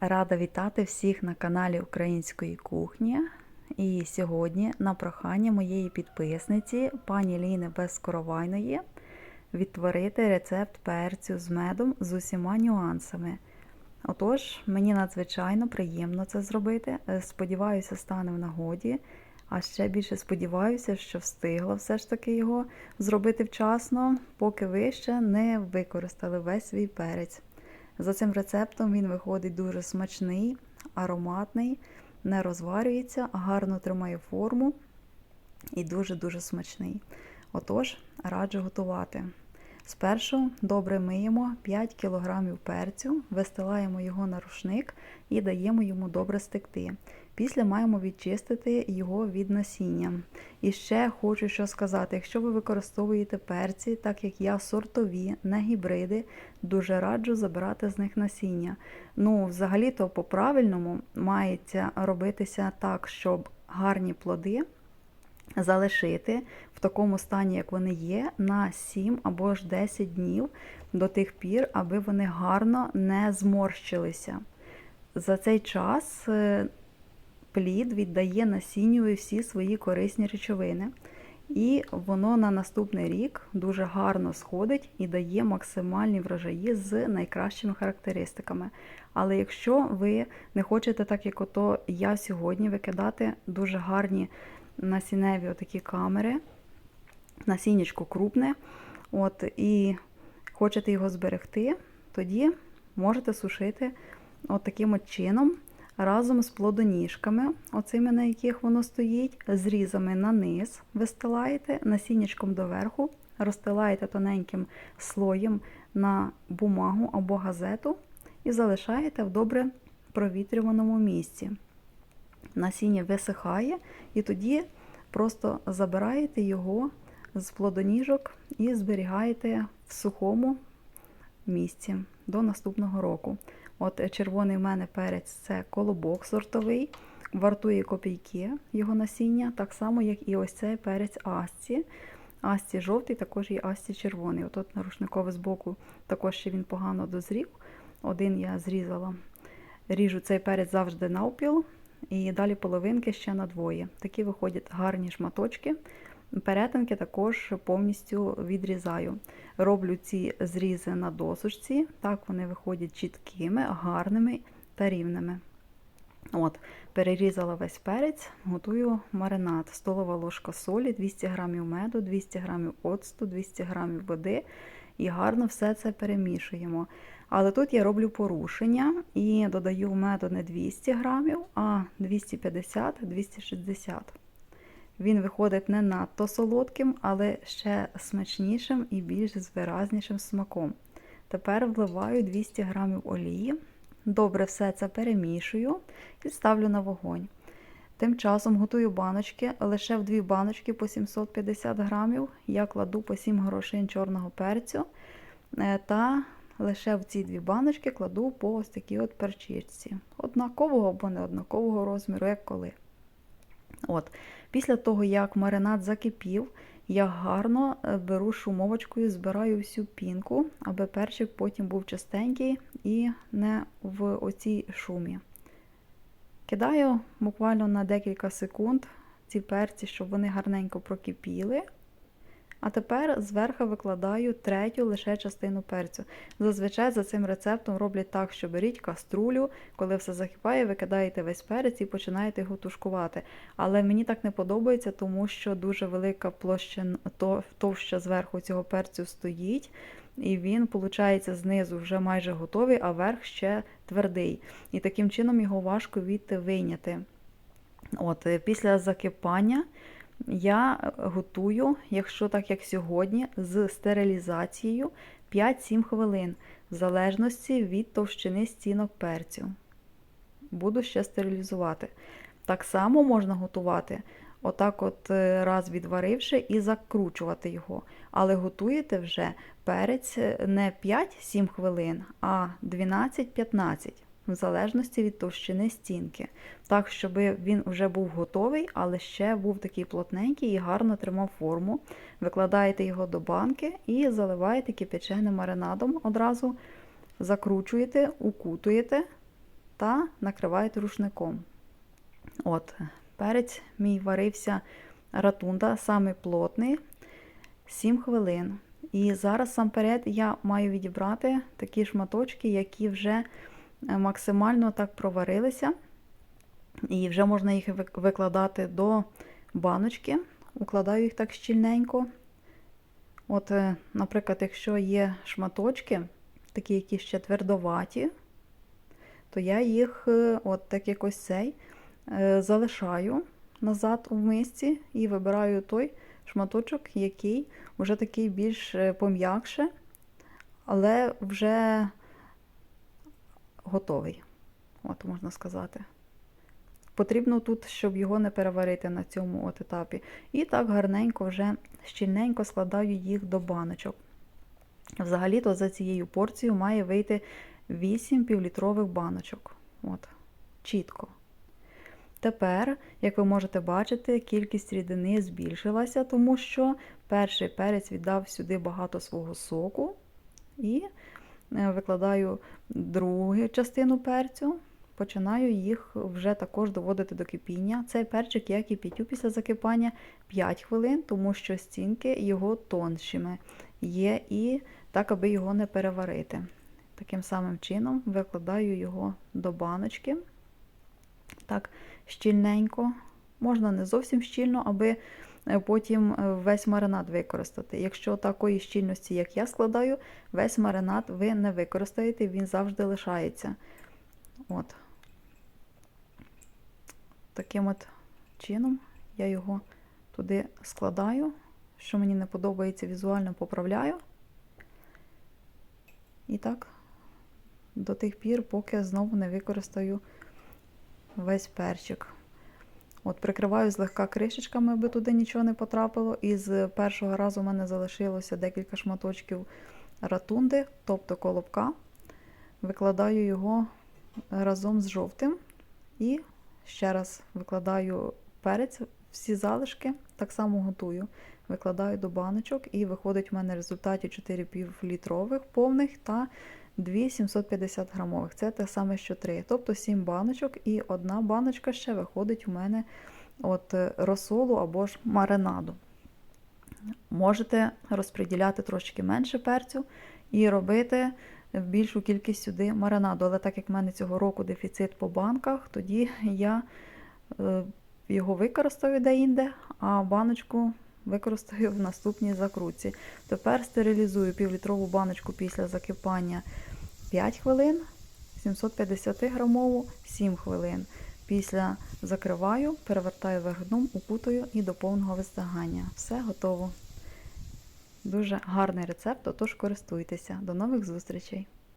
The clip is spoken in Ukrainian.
Рада вітати всіх на каналі Української кухні. І сьогодні, на прохання моєї підписниці, пані Ліни Безкоровайної, відтворити рецепт перцю з медом з усіма нюансами. Отож, мені надзвичайно приємно це зробити. Сподіваюся, стане в нагоді. А ще більше сподіваюся, що встигла все ж таки його зробити вчасно, поки ви ще не використали весь свій перець. За цим рецептом він виходить дуже смачний, ароматний, не розварюється, гарно тримає форму і дуже-дуже смачний. Отож, раджу готувати. Спершу добре миємо 5 кг перцю, вистилаємо його на рушник і даємо йому добре стекти. Після маємо відчистити його від насіння. І ще хочу що сказати: якщо ви використовуєте перці, так як я сортові, не гібриди, дуже раджу забирати з них насіння. Ну, взагалі-то по-правильному мається робитися так, щоб гарні плоди залишити в такому стані, як вони є, на 7 або ж 10 днів до тих пір, аби вони гарно не зморщилися. За цей час плід віддає насінню всі свої корисні речовини. І воно на наступний рік дуже гарно сходить і дає максимальні врожаї з найкращими характеристиками. Але якщо ви не хочете, так як ото я сьогодні, викидати дуже гарні насінневі отакі камери, насіннячко крупне, от, і хочете його зберегти, тоді можете сушити от таким от чином разом з плодоніжками, оцими, на яких воно стоїть, зрізами на низ вистилаєте, насіннячком доверху, розстилаєте тоненьким слоєм на бумагу або газету і залишаєте в добре провітрюваному місці. Насіння висихає, і тоді просто забираєте його з плодоніжок і зберігаєте в сухому місці до наступного року. От червоний в мене перець це колобок сортовий, вартує копійки його насіння, так само, як і ось цей перець Асці. Асці жовтий, також і Асці червоний. От от нарушниковий збоку також ще він погано дозрів. Один я зрізала. Ріжу цей перець завжди навпіл, і далі половинки ще на двоє. Такі виходять гарні шматочки. Перетинки також повністю відрізаю. Роблю ці зрізи на досушці, так вони виходять чіткими, гарними та рівними. От, Перерізала весь перець, готую маринад. Столова ложка солі, 200 г меду, 200 г оцту, 200 г води. І гарно все це перемішуємо. Але тут я роблю порушення і додаю меду не 200 г, а 250-260 він виходить не надто солодким, але ще смачнішим і більш з виразнішим смаком. Тепер вливаю 200 г олії, добре все це перемішую і ставлю на вогонь. Тим часом готую баночки, лише в дві баночки по 750 грамів. Я кладу по 7 горошин чорного перцю. е, Та лише в ці дві баночки кладу по ось такій от перчичці. Однакового або не однакового розміру, як коли. От. Після того, як маринад закипів, я гарно е, беру шумовочкою, збираю всю пінку, аби перчик потім був чистенький і не в оцій шумі. Кидаю буквально на декілька секунд ці перці, щоб вони гарненько прокипіли. А тепер зверху викладаю третю лише частину перцю. Зазвичай за цим рецептом роблять так, що беріть каструлю, коли все закипає, викидаєте весь перець і починаєте його тушкувати. Але мені так не подобається, тому що дуже велика площа товща зверху цього перцю стоїть. І він, виходить, знизу вже майже готовий, а верх ще твердий. І таким чином його важко відти вийняти. От, Після закипання я готую, якщо так як сьогодні, з стерилізацією 5-7 хвилин, в залежності від товщини стінок перцю. Буду ще стерилізувати. Так само можна готувати, отак от е, раз відваривши і закручувати його. Але готуєте вже перець не 5-7 хвилин, а 12-15 в залежності від товщини стінки. Так, щоб він вже був готовий, але ще був такий плотненький і гарно тримав форму. Викладаєте його до банки і заливаєте кипяченим маринадом одразу, закручуєте, укутуєте та накриваєте рушником. От, перець мій варився ратунда, самий плотний, 7 хвилин. І зараз сам перед я маю відібрати такі шматочки, які вже максимально так проварилися. І вже можна їх викладати до баночки. Укладаю їх так щільненько. От, е, наприклад, якщо є шматочки, такі якісь ще твердоваті, то я їх, е, от так як ось цей, е, залишаю назад у мисці і вибираю той шматочок, який вже такий більш е, пом'якше, але вже готовий, от можна сказати. Потрібно тут, щоб його не переварити на цьому от етапі. І так гарненько вже щільненько складаю їх до баночок. Взагалі-то за цією порцією має вийти 8 півлітрових баночок. От, чітко. Тепер, як ви можете бачити, кількість рідини збільшилася, тому що перший перець віддав сюди багато свого соку. І викладаю другу частину перцю, починаю їх вже також доводити до кипіння. Цей перчик я кип'ятю після закипання 5 хвилин, тому що стінки його тоншими є, і так, аби його не переварити. Таким самим чином викладаю його до баночки. Так, щільненько. Можна не зовсім щільно, аби е, потім е, весь маринад використати. Якщо такої щільності, як я складаю, весь маринад ви не використаєте, він завжди лишається. От. Таким от чином я його туди складаю. Що мені не подобається, візуально поправляю. І так, до тих пір, поки знову не використаю весь перчик. От Прикриваю злегка кришечками, аби туди нічого не потрапило. І з першого разу в мене залишилося декілька шматочків ратунди, тобто колобка. Викладаю його разом з жовтим. І ще раз викладаю перець, всі залишки, так само готую. Викладаю до баночок, і виходить в мене в результаті 4 півлітрових повних та 2 750 грамових. Це те саме, що 3. Тобто 7 баночок, і одна баночка ще виходить у мене от розсолу або ж маринаду. Можете розподіляти трошки менше перцю і робити більшу кількість сюди маринаду. Але так як в мене цього року дефіцит по банках, тоді я е, його використаю де-інде, а баночку використаю в наступній закрутці. Тепер стерилізую півлітрову баночку після закипання 5 хвилин, 750 грамову 7 хвилин. Після закриваю, перевертаю вверх дном, укутую і до повного вистигання. Все готово. Дуже гарний рецепт, отож користуйтеся. До нових зустрічей!